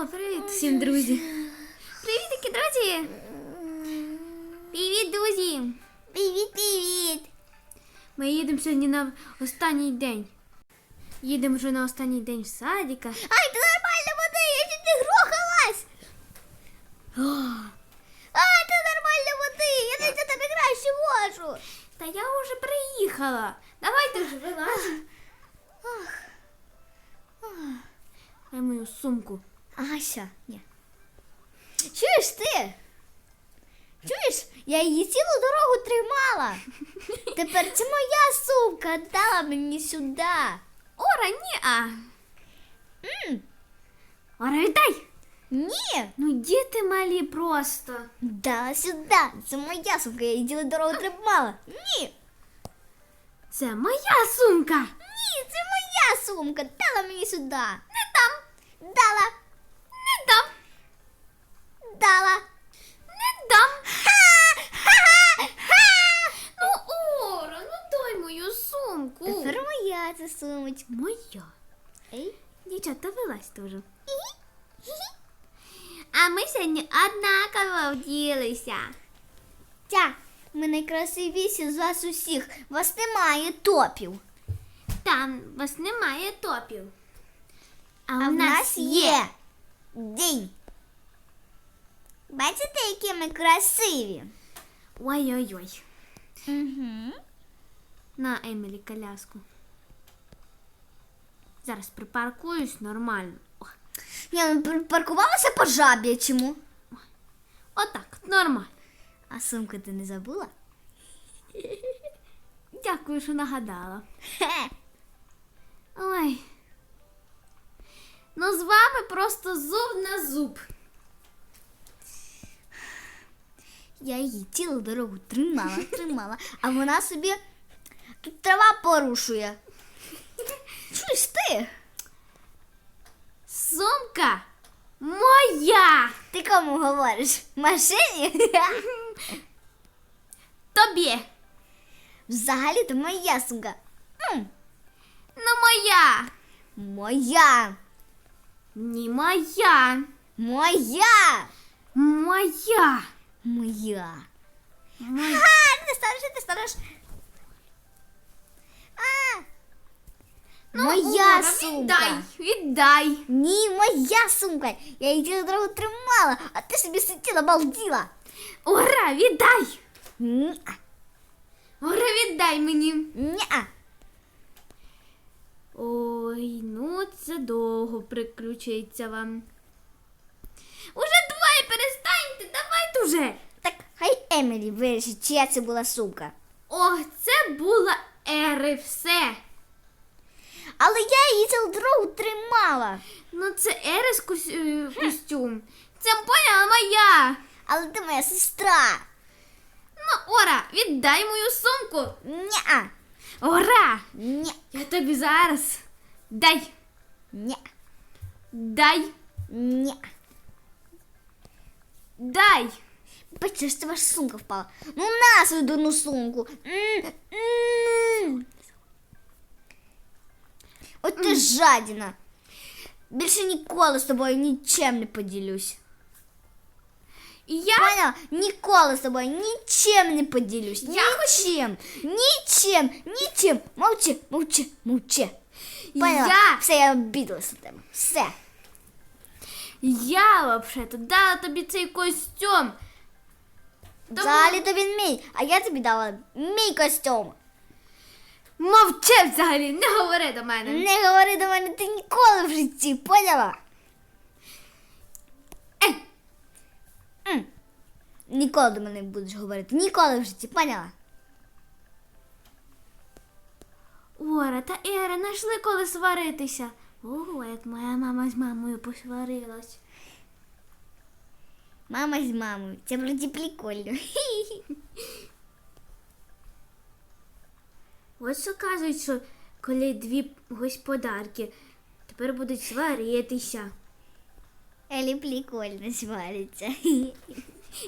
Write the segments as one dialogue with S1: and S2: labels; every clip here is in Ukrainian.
S1: О, привіт всім, друзі. Привітики, друзі. Привіт, друзі.
S2: Привіт, привіт!
S1: Ми їдемо сьогодні на останній день. Їдемо вже на останній день в садіка.
S2: Ай, ти нормально води, я чуть не грохалась! Ай, ти нормально води, я навіть тебе краще можу!
S1: Та я вже приїхала. Давайте вже вилазь. Дай мою сумку.
S2: Ася, ні. Чуєш ти? Чуєш? Я її цілу дорогу тримала. Тепер це моя сумка, дала мені сюди.
S1: Ора, ні. А.
S2: М,
S1: Ора, віддай.
S2: Ні,
S1: Ну, діти малі просто.
S2: дала сюди. Це моя сумка, я її цілу дорогу тримала. Ні,
S1: Це моя сумка.
S2: ні, це моя сумка, дала мені сюди.
S1: Не дам.
S2: Дала. Дала.
S1: Не дам. Ну, Ора, ну дай мою сумку.
S2: Тепер моя ця сумочка.
S1: Моя.
S2: Ей.
S1: Дівчата, вилазь теж. А ми сьогодні однаково вділися.
S2: Тя, ми найкрасивіші з вас усіх. Вас немає топів.
S1: Там вас немає топів. А
S2: в нас є день. Бачите, які ми красиві?
S1: Ой-ой-ой.
S2: Угу.
S1: На Емілі коляску. Зараз припаркуюсь нормально.
S2: Я ми паркувалася по жаб'ячому.
S1: отак, нормально.
S2: А сумку ти не забула?
S1: Дякую, що нагадала. Ой. Ну, з вами просто зуб на зуб.
S2: Я її цілу дорогу тримала, тримала, а вона собі тут трава порушує. Чуєш ти?
S1: Сумка моя!
S2: Ти кому говориш? Машині?
S1: Тобі!
S2: Взагалі то моя сумка.
S1: Ну, моя!
S2: Моя.
S1: Ні, моя!
S2: Моя.
S1: Моя!
S2: Моя.
S1: Моя!
S2: Ха, ти станеш, ти станеш. А, моя
S1: Ора,
S2: сумка.
S1: Віддай! Віддай!
S2: Ні, моя сумка. Я її дорогу тримала, а ти собі сиділа, балділа.
S1: Ура, віддай!
S2: Ні,
S1: Ура, віддай мені!
S2: ні.
S1: Ой, ну це довго приключиться вам. Уже двоє перестаньте, давайте уже!
S2: Так хай Емілі вирішить, чия це була сумка.
S1: Ох, це була Ери все.
S2: Але я її цілу дорогу тримала.
S1: Ну це Ерис кос- е, костюм. Це поняла моя.
S2: Але ти моя сестра.
S1: Ну, Ора, віддай мою сумку.
S2: Ні,
S1: Ора!
S2: ні,
S1: Я тобі зараз. Дай,
S2: ні,
S1: дай,
S2: ні.
S1: дай.
S2: Бачиш, це ваша сумка впала. Ну на свою дурну сумку. М, м. От ти жадіна. Більше ніколи з тобою нічим не поділюсь.
S1: І я.
S2: Поняла? Ніколи з тобою нічим не поділюсь.
S1: Я
S2: Нічим. Нічим. Нічим. Мовчи, мовчи, мовчи. Поняла?
S1: Я-
S2: Все, я обідалася на тебе. Все.
S1: Я взагалі дала тобі цей костюм. Тому
S2: Взагалі-то він мій, а я тобі дала мій костюм.
S1: Мовчи взагалі, не говори до мене.
S2: Не говори до мене ти ніколи в житті, поняла?
S1: Ей,
S2: М. Ніколи до мене не будеш говорити. Ніколи в житті, поняла?
S1: Ора та Ера знайшли коли сваритися. Ого, як моя мама з мамою посварилась.
S2: Мама з мамою. Це вроді прикольно.
S1: Ось що кажуть, що коли дві господарки тепер будуть сваритися.
S2: Елі прикольно свариться.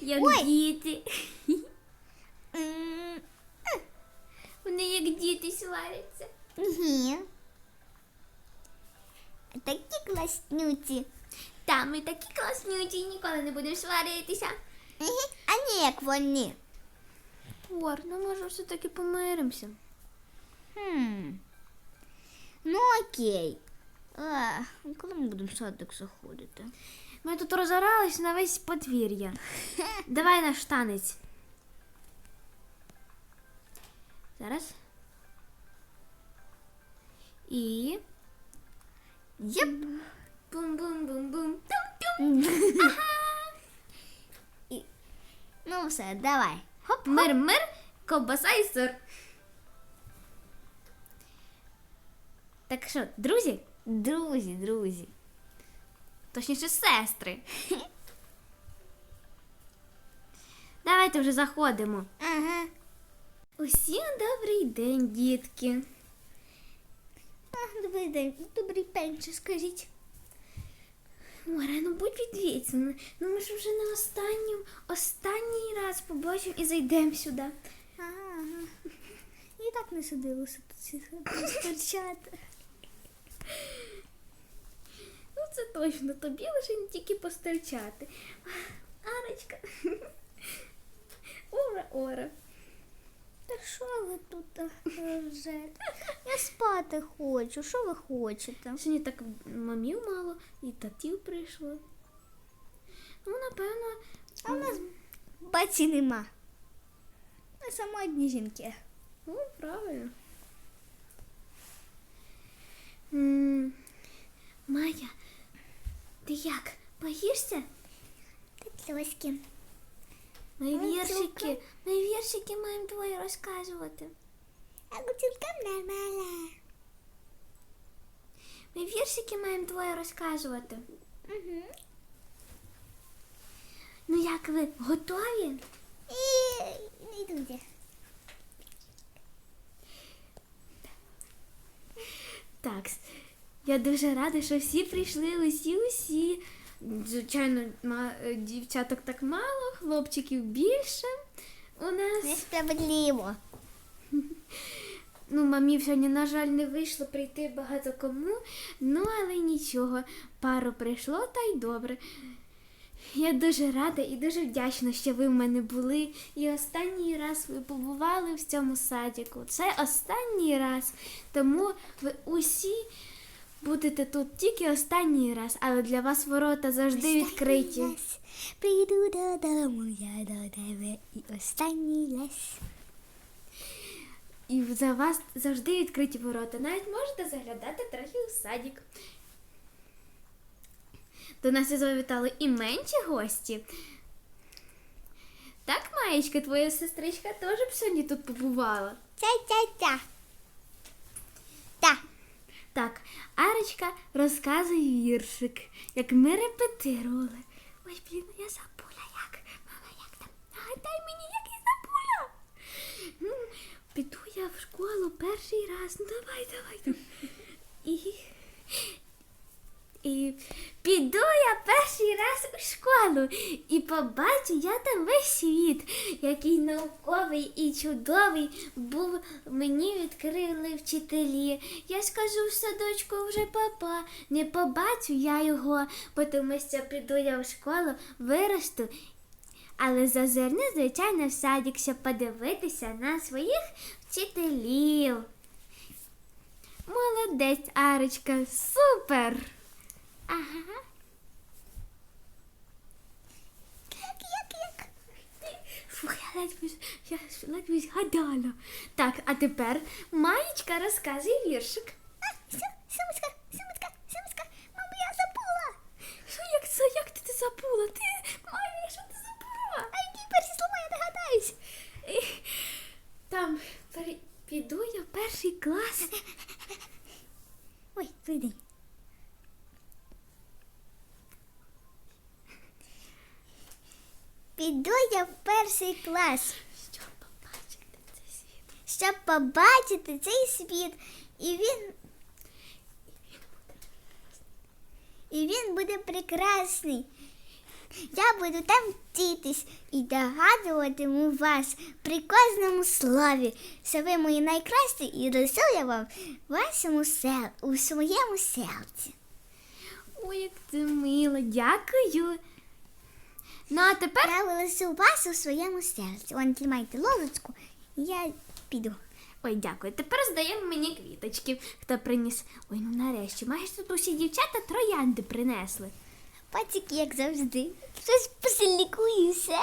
S1: Як
S2: Ой.
S1: діти. Вони як діти сваряться.
S2: Ні. Такі класнюці.
S1: Та ми такі класнючі і ніколи не будемо сваритися.
S2: А не як вони.
S1: Ор, ну може все-таки помиримося.
S2: Хм. Ну окей. А, коли ми будемо в садик заходити?
S1: Ми тут розорались на весь подвір'я. Давай наш танець. Зараз. І.
S2: Єп.
S1: Бум-бум-бум-бум.
S2: І- Ну все, давай. Хоп,
S1: Мир-мир, ковбаса і сир. Так що, друзі?
S2: Друзі, друзі.
S1: Точніше, сестри. Давайте вже заходимо.
S2: Ага.
S1: Усім добрий день, дітки.
S2: Добрий день, добрий пенче, скажіть.
S1: Мора, ну будь відвіться. Ну ми ж вже на останнім, останній раз побачимо і зайдемо сюди.
S2: Ага. І так не сидилося тут стерчати.
S1: Ну це точно, тобі лише не тільки постерчати. Арочка. Ура, ора.
S2: Та що ви тут а, ржете? Я спати хочу. Що ви хочете?
S1: Сьогодні так мамів мало і татів прийшло. Ну, напевно,
S2: А у нас баці нема. Ми самотні жінки.
S1: ну, правильно. М, Майя, ти як? Боїшся?
S2: Тлоськи.
S1: Ми віршики, ми віршики маємо твої розказувати.
S2: А цілком нормально.
S1: Ми віршики маємо твої розказувати.
S2: Угу.
S1: Ну як ви готові?
S2: І не йдуться.
S1: Так, я дуже рада, що всі прийшли, усі, усі. Звичайно, е, дівчаток так мало, хлопчиків більше у нас.
S2: Несправедливо.
S1: Ну, мамі сьогодні, на жаль, не вийшло прийти багато кому. Ну, але нічого, пару прийшло, та й добре. Я дуже рада і дуже вдячна, що ви в мене були. І останній раз ви побували в цьому садіку. Це останній раз. Тому ви усі будете тут тільки останній раз, але для вас ворота завжди відкриті.
S2: раз Прийду додому я до тебе і останній раз.
S1: І за вас завжди відкриті ворота. Навіть можете заглядати трохи у садік. До нас завітали і менші гості. Так, Маєчка, твоя сестричка теж б сьогодні тут побувала.
S2: Ця-ця-ця. Та.
S1: Так, Арочка розказує віршик, як ми репетирували. Ой, блін, я забула як. Мама, як там? Нагадай мені, як я забула. Ну, піду я в школу перший раз. Ну давай, давай. І, і піду я перший раз у школу і побачу я там весь світ, який науковий і чудовий був мені відкрили вчителі. Я скажу в садочку вже папа, не побачу я його, бо тому що піду я в школу, виросту. Але зазирну, звичайно, в садик, щоб подивитися на своїх вчителів. Молодець, Арочка, супер! Ага.
S2: Як, як, як?
S1: Фух, я ледве, я ледве згадала. Так, а тепер Маєчка розказує віршик.
S2: А, сумочка, сумочка, сумочка. Мамо, я забула.
S1: Що як це? Як ти, ти забула? Ти Майя, що ти забула?
S2: А які перші слова я догадаюсь?
S1: Е, Там пере- піду я в перший клас.
S2: Ой, прийди. Піду я в перший клас,
S1: Щоб побачити цей світ.
S2: щоб побачити цей світ. І він. І він буде прекрасний. Я буду там вчитись і догадуватиму вас при кожному слові, що ви мої найкращі і я вам вашому сел, у своєму серці.
S1: Ой, як це мило, дякую. Ну, а тепер
S2: Я вилису вас у своєму серці. Вон тримайте ложечку, і я піду.
S1: Ой, дякую. Тепер здаємо мені квіточки. Хто приніс? Ой, ну нарешті. Маєш тут усі дівчата троянди принесли.
S2: Пацики, як завжди. Щось поселікуюся.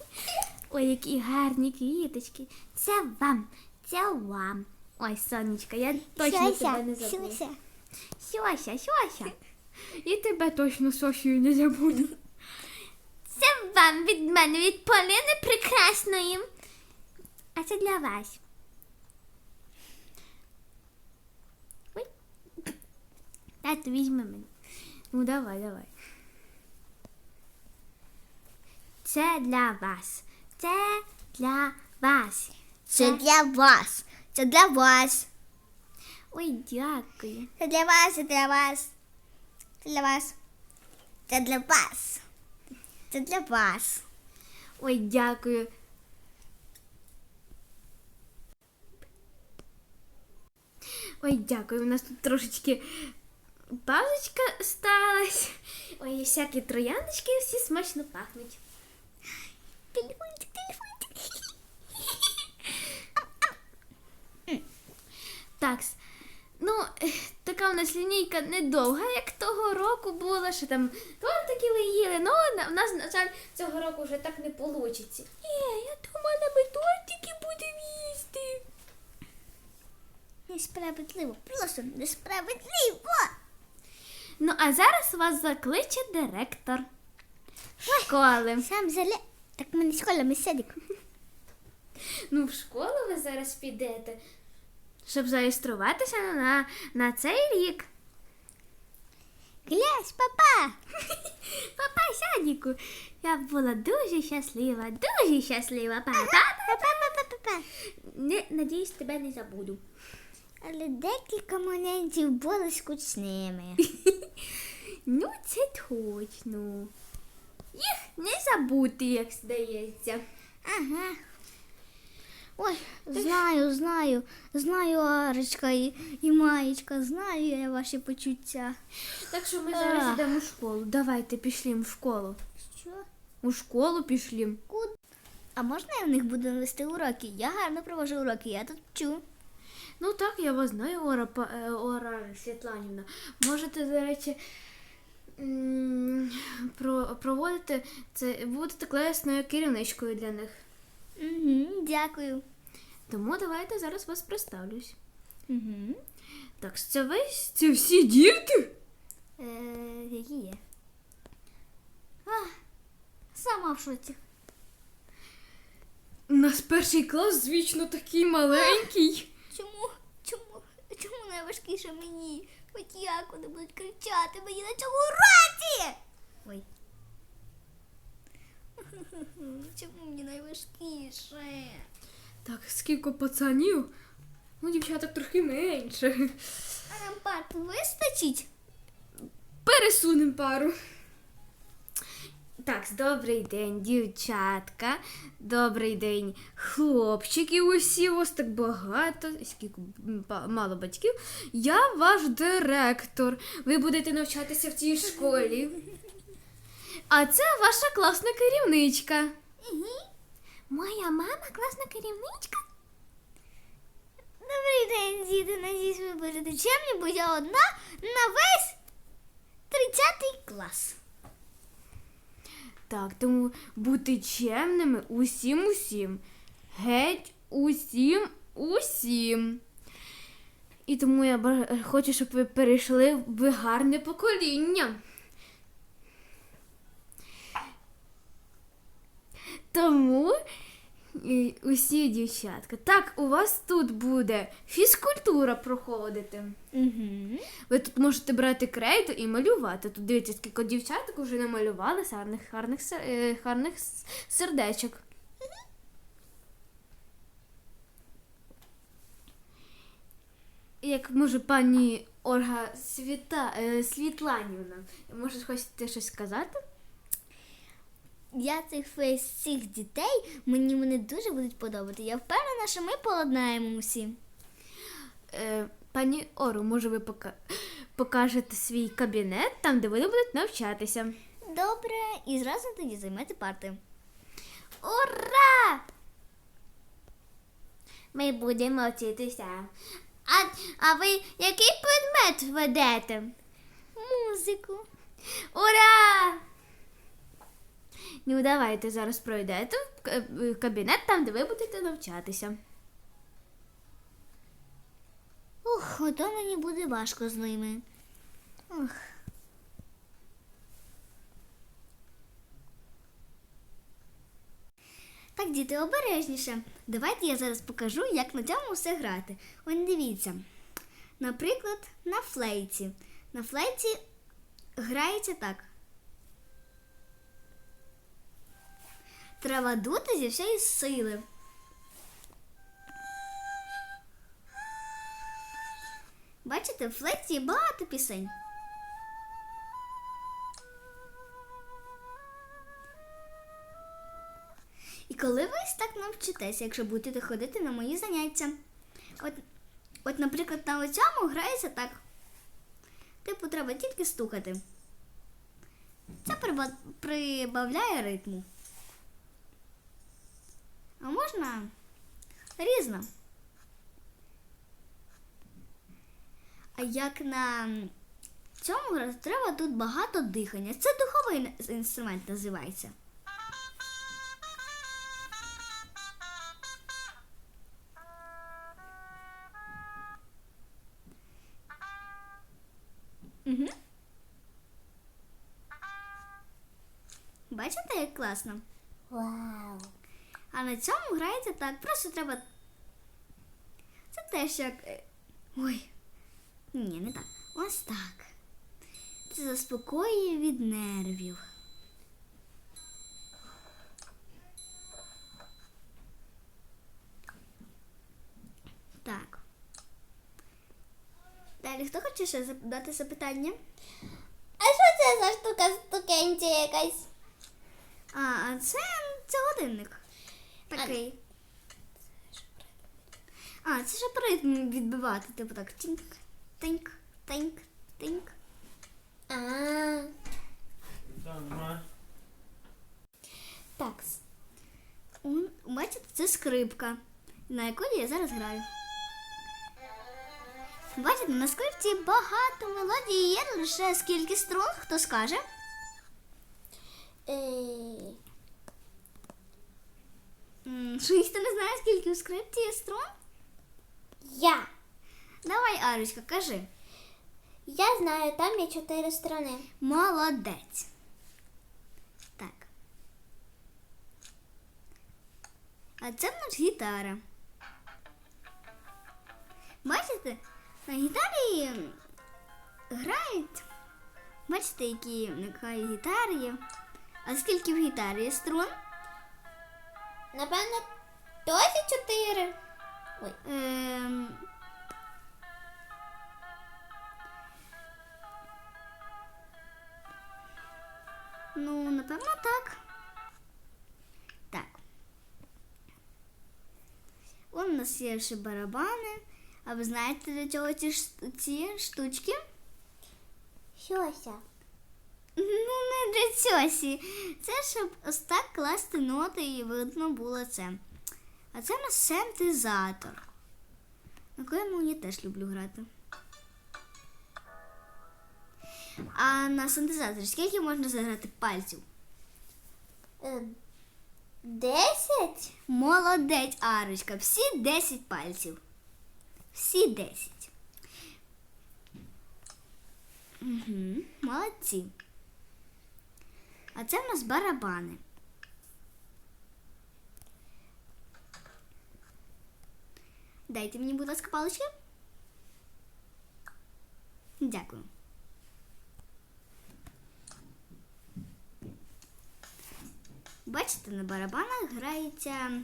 S1: Ой, які гарні квіточки. Це вам, це вам. Ой, сонечка, я точно тебе не забуду.
S2: Сюся.
S1: Сьося, сьося. І тебе точно Сосію не забуду. Це вам від мене, від Полини прекрасної. А це для вас. Ой. Тато, візьми мене. Ну, давай, давай. Це для вас. Це для вас.
S2: Це для вас. Це для вас.
S1: Ой, дякую.
S2: Це для вас, це для вас. Це для вас. Це для вас. Це для вас.
S1: Ой, дякую. Ой, дякую. У нас тут трошечки пазочка сталась. Ой, і всякі трояндочки всі смачно пахнуть.
S2: Телефончик, телефончик.
S1: Так, ну, така у нас лінійка недовга, як того року була, що там тортики ви їли, ну, в нас, на жаль, цього року вже так не вийде. Ні, я думала, ми тортики будемо їсти.
S2: Несправедливо, просто несправедливо.
S1: Ну, а зараз вас закличе директор школи.
S2: Сам зале... Так ми не школа, ми садик.
S1: Ну, в школу ви зараз підете, щоб зареєструватися на, на цей рік.
S2: Глясь, папа.
S1: Папа, сядіку, я була дуже щаслива, дуже щаслива, папа.
S2: Папа, папа, папа.
S1: Не, надіюсь, тебе не забуду.
S2: Але декілька моментів були скучними.
S1: Ну, це точно. Їх не забути, як здається.
S2: Ага. Ой, знаю, знаю, знаю, Арочка і, і Маєчка, знаю я ваші почуття.
S1: Так що ми зараз
S2: Ах.
S1: йдемо в школу. Давайте пішлім в школу.
S2: Що?
S1: У школу пішлім.
S2: Куд? А можна я в них буду вести уроки? Я гарно провожу уроки, я тут вчу.
S1: Ну так, я вас знаю, Ора, Па- е, Ора Світланівна. Можете, до речі, м, про, проводити це, будете класною керівничкою для них.
S2: Угу, дякую.
S1: Тому давайте зараз вас представлюсь.
S2: Угу.
S1: Так, це весь це всі діти?
S2: Е, які є? А, сама в шоці.
S1: У нас перший клас, звічно, такий маленький.
S2: Чому? Чому? Чому найважкіше мені? Хоч як вони будуть кричати мені на цьому уроці? Ой. Чому мені найважкіше?
S1: Так, скільки пацанів? Ну, дівчаток трохи менше.
S2: А нам парту вистачить?
S1: Пересунем пару. Так, добрий день, дівчатка. Добрий день, хлопчики. Усі у вас так багато. Скільки мало батьків. Я ваш директор. Ви будете навчатися в цій школі. А це ваша класна керівничка.
S2: Угу.
S1: Моя мама класна керівничка.
S2: Добрий день, діти. Надіюсь, ви будете чемні, бо я одна на весь 30 клас.
S1: Так, тому бути чемними усім усім. Геть усім усім. І тому я хочу, щоб ви перейшли в гарне покоління. Тому усі дівчатка. Так, у вас тут буде фізкультура проходити.
S2: Угу.
S1: Ви тут можете брати крейду і малювати. Тут дивіться, скільки дівчаток вже намалювали гарних, гарних, е, гарних сердечок. Як може пані Ольга Світа, е, Світланівна, може хочете щось сказати?
S2: Я цих цих дітей, мені вони дуже будуть подобати. Я впевнена, що ми поладнаємо усі.
S1: Е, пані Ору, може ви пока... покажете свій кабінет, там, де вони будуть навчатися.
S2: Добре, і зразу тоді займете парти.
S1: Ура! Ми будемо вчитися. А, а ви який предмет ведете?
S2: Музику.
S1: Ура! Ну, давайте зараз пройдете в кабінет, там, де ви будете навчатися.
S2: Ух, ото мені буде важко з ними. Ух. Так, діти, обережніше. Давайте я зараз покажу, як на цьому все грати. Ось дивіться. Наприклад, на флейті. На флейті грається так. Треба дути зі всієї сили. Бачите, в флейті багато пісень. І коли ви так навчитеся, якщо будете ходити на мої заняття. От, от наприклад, на цьому грається так. Типу, треба тільки стукати. Це прибавляє ритму. А можна різно. А як на цьому треба тут багато дихання. Це духовий інструмент називається. Угу. Бачите, як класно?
S1: Вау!
S2: А на цьому грається так. Просто треба. Це теж як. е, Ой. Ні, не так. Ось так. Це заспокоює від нервів. Так. Далі, хто хоче ще задати запитання?
S1: А що це за штука стукенція якась?
S2: А, а це, це годинник. Такий. А, це ж ритм відбивати. Типу так. Тінк, тинк, тинк, тинк.
S1: А, так.
S2: М, Бачите, це скрипка, на якій я зараз граю. Бачите, на скрипці багато мелодій є лише скільки струн, хто скаже?
S1: Е,
S2: М, Що ніхто не знає, скільки у скрипці є струн?
S1: я.
S2: Давай, Арочка, кажи.
S1: Я знаю, там є чотири сторони.
S2: Молодець. Так. А це в нас гітара. Бачите, на гітарі грають. Бачите, які яка гітара є. А скільки в гітарі є струн?
S1: Напевно, теж чотири. Ой.
S2: Ем... Ну, напевно, так. Так. Вон у нас є ще барабани. А ви знаєте для чого ці, ш- ці штучки?
S1: Щося.
S2: Ну, не для. Це щоб ось так класти ноти і видно було це. А це у нас синтезатор. На якому я теж люблю грати. А на синтезаторі скільки можна заграти пальців?
S1: Е, Десять?
S2: Молодець, Арочка. Всі 10 пальців. Всі 10. Угу, молодці. А це в нас барабани. Дайте мені, будь ласка, палички. Дякую. Бачите, на барабанах грається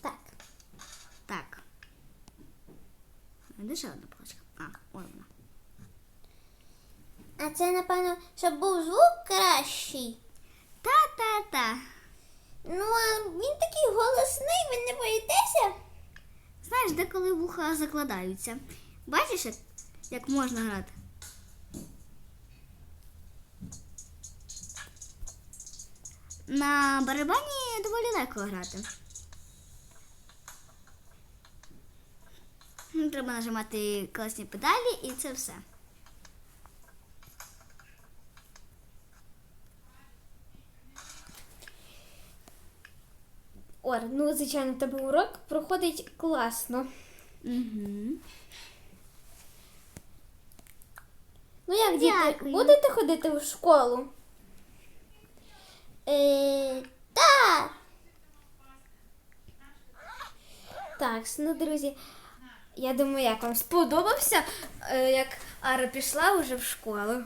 S1: Так.
S2: так. Де ще одна паличка? А, ой вона.
S1: А це, напевно, щоб був звук кращий.
S2: Та-та-та.
S1: Ну, а він такий голосний, ви не боїтеся?
S2: Знаєш, деколи вуха закладаються. Бачиш, як- можна грати. На барабані доволі легко грати. Треба нажимати класні педалі і це все.
S1: Ор, ну звичайно, тебе урок проходить класно.
S2: Угу.
S1: Ну як, діти,
S2: Дякую.
S1: будете ходити в школу? Е, так. Так, ну, друзі, я думаю, як вам сподобався, е, як Ара пішла вже в школу.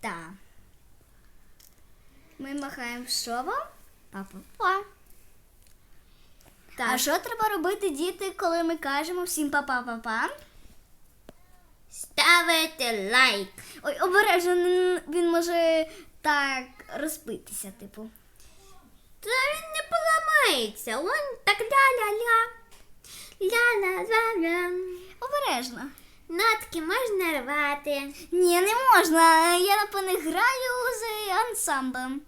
S2: Так. Ми махаємо шовом. Па-па-па.
S1: Так.
S2: А що треба робити, діти, коли ми кажемо всім па-па-па-па?
S1: Ставити лайк.
S2: Ой, обережно, він- може так розбитися, типу.
S1: Та він не поламається. Он так ля-ля-ля. Ля-ля-ля-ля.
S2: Обережно.
S1: Нотки можна рвати.
S2: Ні, не можна. Я напевне граю з ансамблем.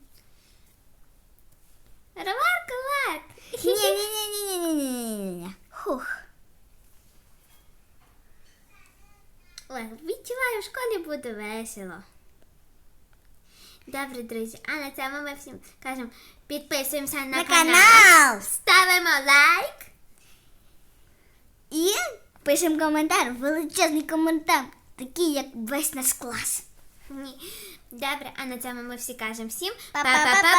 S1: Рварк, ларк.
S2: Ні, ні, ні, ні, ні, ні, ні, ні. Хух.
S1: Ой, відчуваю, в школі буде весело. Добре, друзі, а на цьому ми всім кажемо, підписуємося на,
S2: На
S1: канал,
S2: канал.
S1: ставимо лайк.
S2: І пишемо коментар, величезний коментар, такий, як весь наш клас.
S1: Ні. Добре, а на цьому ми всі кажемо всім Па-па-па-па.